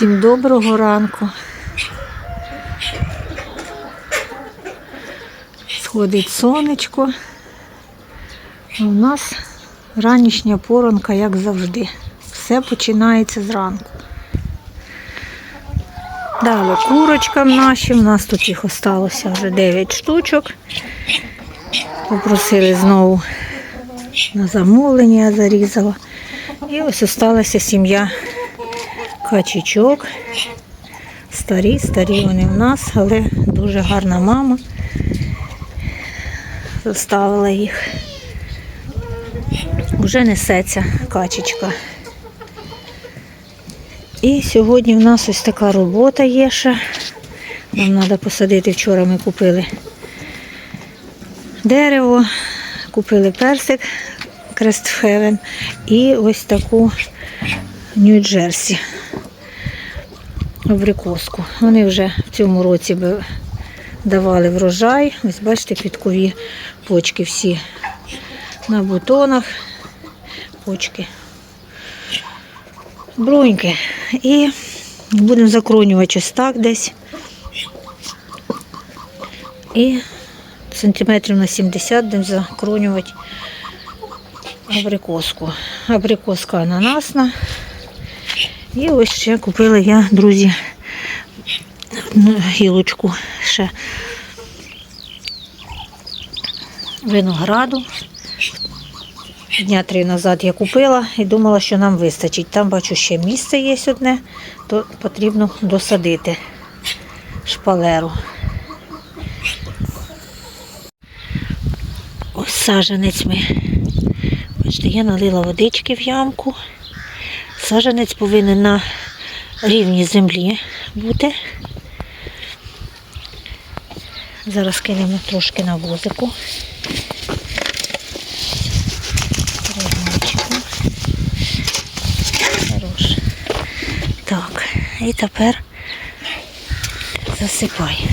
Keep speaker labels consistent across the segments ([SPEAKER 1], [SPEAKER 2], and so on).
[SPEAKER 1] Всім доброго ранку. Сходить сонечко. У нас ранішня поранка, як завжди. Все починається зранку. Далі курочкам нашим. У нас тут їх осталося вже 9 штучок. Попросили знову на замовлення я зарізала. І ось осталася сім'я качечок. Старі, старі вони в нас, але дуже гарна мама. Заставила їх. Вже несеться качечка. І сьогодні в нас ось така робота є ще. Нам треба посадити. Вчора ми купили дерево, купили персик Крестхевен і ось таку Нью-Джерсі абрикоску. Вони вже в цьому році би давали врожай. Ось бачите, квіткові почки всі на бутонах, почки. Бруньки. І будемо закронювати ось так десь. І сантиметрів на 70 будемо закронювати абрикоску. Абрикоска ананасна. І ось ще купила я, друзі, гілочку ще винограду. Дня три назад я купила і думала, що нам вистачить. Там бачу ще місце є одне, то потрібно досадити шпалеру. Ось саженець ми. Бачите, я налила водички в ямку. Саженець повинен на рівні землі бути. Зараз кинемо трошки на возику. Рівничку. Хорош. Так, і тепер засипай.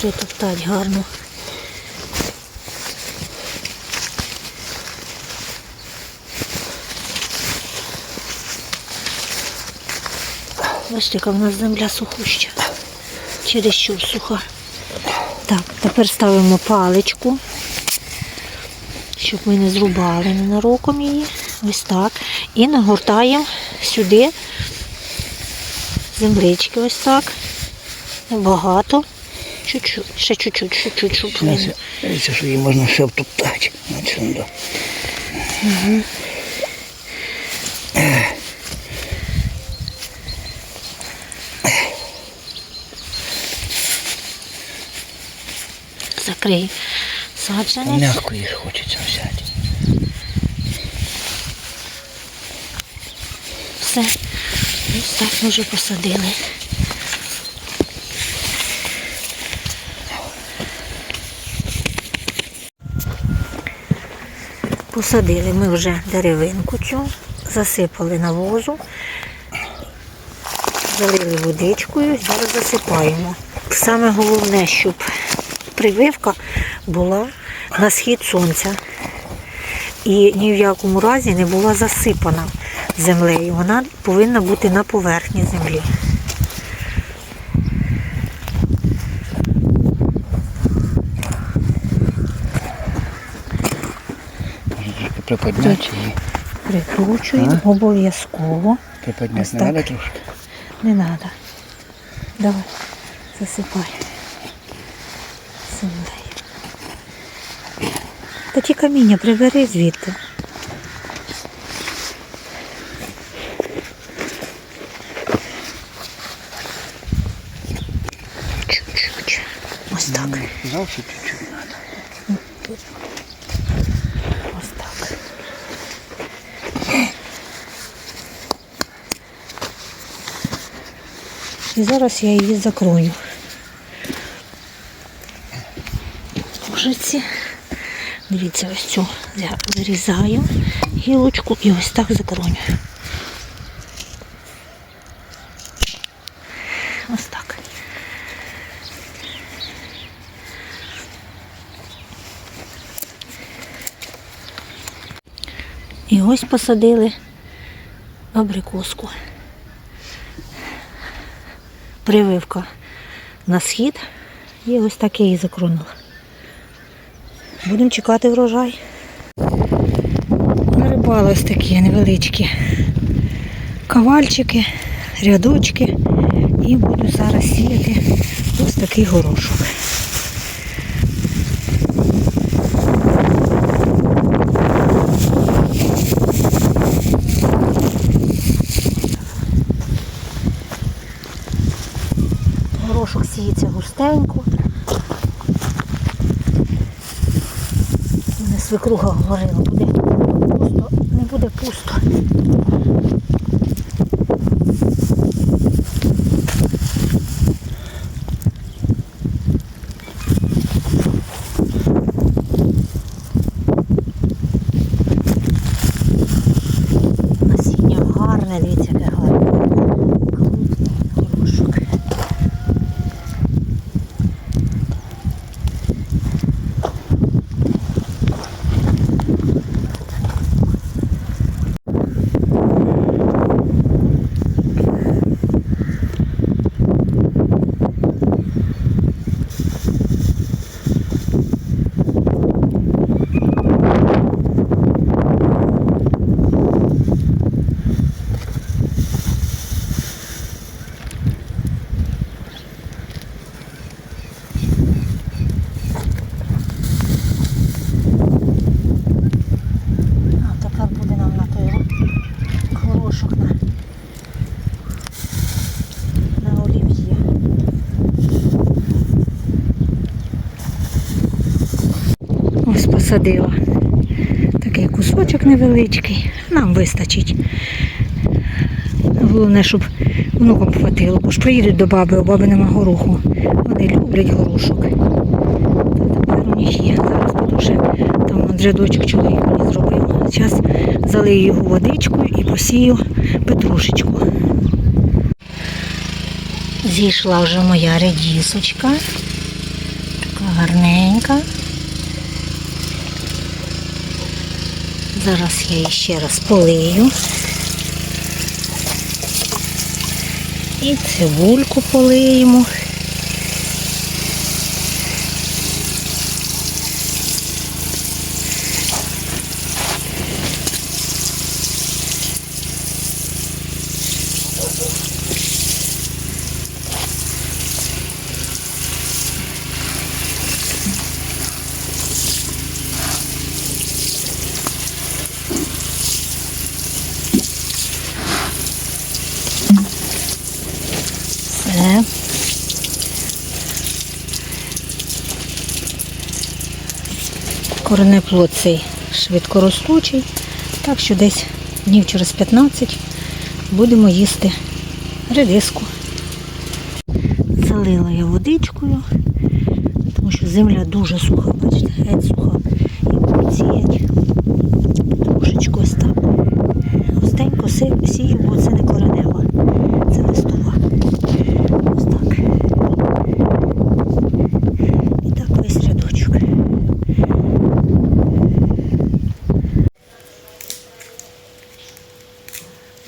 [SPEAKER 1] Притоптать гарно. Бачите, яка в нас земля сухуща. Чересчур суха. Так, тепер ставимо паличку, щоб ми не зрубали ненароком її. Ось так. І нагортаємо сюди землички ось так. Багато. Чуть-чуть, ще чуть-чуть, ще чуть-чуть.
[SPEAKER 2] Дивіться, що її можна ще втоптати. Значить, да.
[SPEAKER 1] Закрий саджанець.
[SPEAKER 2] Мягко їх хочеться взяти.
[SPEAKER 1] Все. Ось так ми вже посадили. Посадили ми вже деревинку цю, засипали навозу, залили водичкою, зараз засипаємо. Саме головне, щоб прививка була на схід сонця і ні в якому разі не була засипана землею. Вона повинна бути на поверхні землі.
[SPEAKER 2] Приподняти її.
[SPEAKER 1] Прикручуємо обов'язково.
[SPEAKER 2] Приподняти не треба трошки.
[SPEAKER 1] Не треба. Давай, засипай. Землею. Та ті каміння прибери звідти. Чуть-чуть. Ось так.
[SPEAKER 2] Зовсім чуть-чуть треба.
[SPEAKER 1] Ось так. І зараз я її закрою. Ножиці. Дивіться, ось цю я вирізаю гілочку і ось так закоронюю. Ось так. І ось посадили абрикоску. Прививка на схід і ось так я її закронула. Будемо чекати врожай. Нарибали ось такі невеличкі кавальчики, рядочки і буду зараз сіяти ось такий горошок. Горошок сіється густенько. Мене свекруга говорила, буде пусто, не буде пусто. Насіння гарне, дивіться, яке гарне. Крупний горошок. А тепер буде нам на той горошок на, на олів'є. Ось посадила. Такий кусочок невеличкий. Нам вистачить. Головне, щоб внукам хватило, бо ж приїдуть до баби, у баби нема гороху. Вони люблять горошок. Тепер у них є. Зараз буду вже там от рядочок чоловік мені зробив. Зараз залию його водичкою і посію петрушечку. Зійшла вже моя редісочка. Така гарненька. Зараз я її ще раз полию. І цибульку полиємо. Все. Коренеплод цей швидкоростучий, так що десь днів через 15 будемо їсти редиску. Залила я водичкою, тому що земля дуже суха, бачите, геть суха. І будуть сіяти трошечку ось так. Густенько си- сію, бо це не коренева, це листова. Ось так. І так весь рядочок.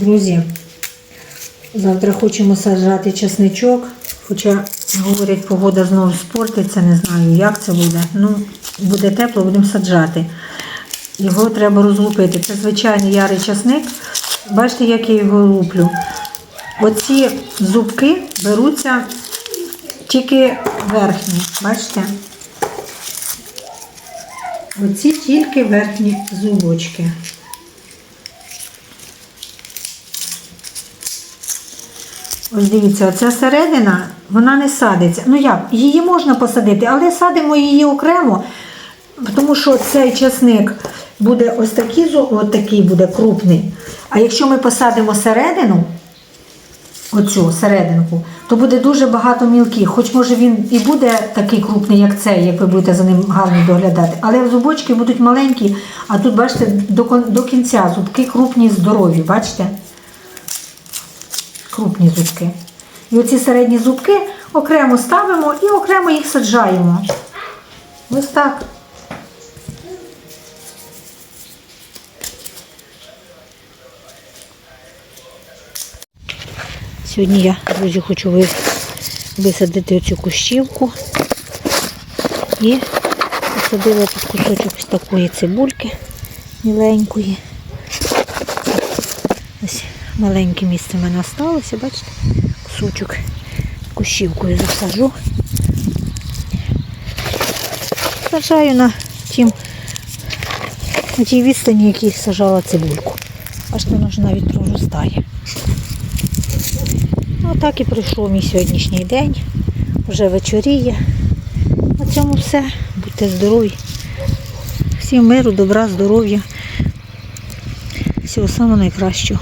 [SPEAKER 1] Друзі, завтра хочемо саджати чесничок, хоча говорять, погода знову спортиться, не знаю, як це буде. Ну, буде тепло, будемо саджати. Його треба розлупити. Це звичайний ярий часник. Бачите, як я його луплю. Оці зубки беруться тільки верхні, бачите? Оці тільки верхні зубочки. Ось дивіться, оця середина, вона не садиться. Ну як, її можна посадити, але садимо її окремо, тому що цей часник буде ось такий, от такий буде крупний. А якщо ми посадимо середину, оцю серединку, то буде дуже багато мілких. Хоч може він і буде такий крупний, як цей, як ви будете за ним гарно доглядати. Але зубочки будуть маленькі, а тут, бачите, до кінця зубки крупні, здорові, бачите? крупні зубки. І оці середні зубки окремо ставимо і окремо їх саджаємо. Ось так. Сьогодні я, друзі, хочу висадити оцю кущівку і посадила тут кусочок ось такої цибульки міленької. Ось маленьке місце в мене залишилося, бачите? Кусочок кущівкою засажу. Сажаю на тім, на тій відстані, якій сажала цибульку. Аж воно вже навіть проростає. Отак і пройшов мій сьогоднішній день. Вже вечоріє. На цьому все. Будьте здорові. Всім миру, добра, здоров'я. Всього самого найкращого.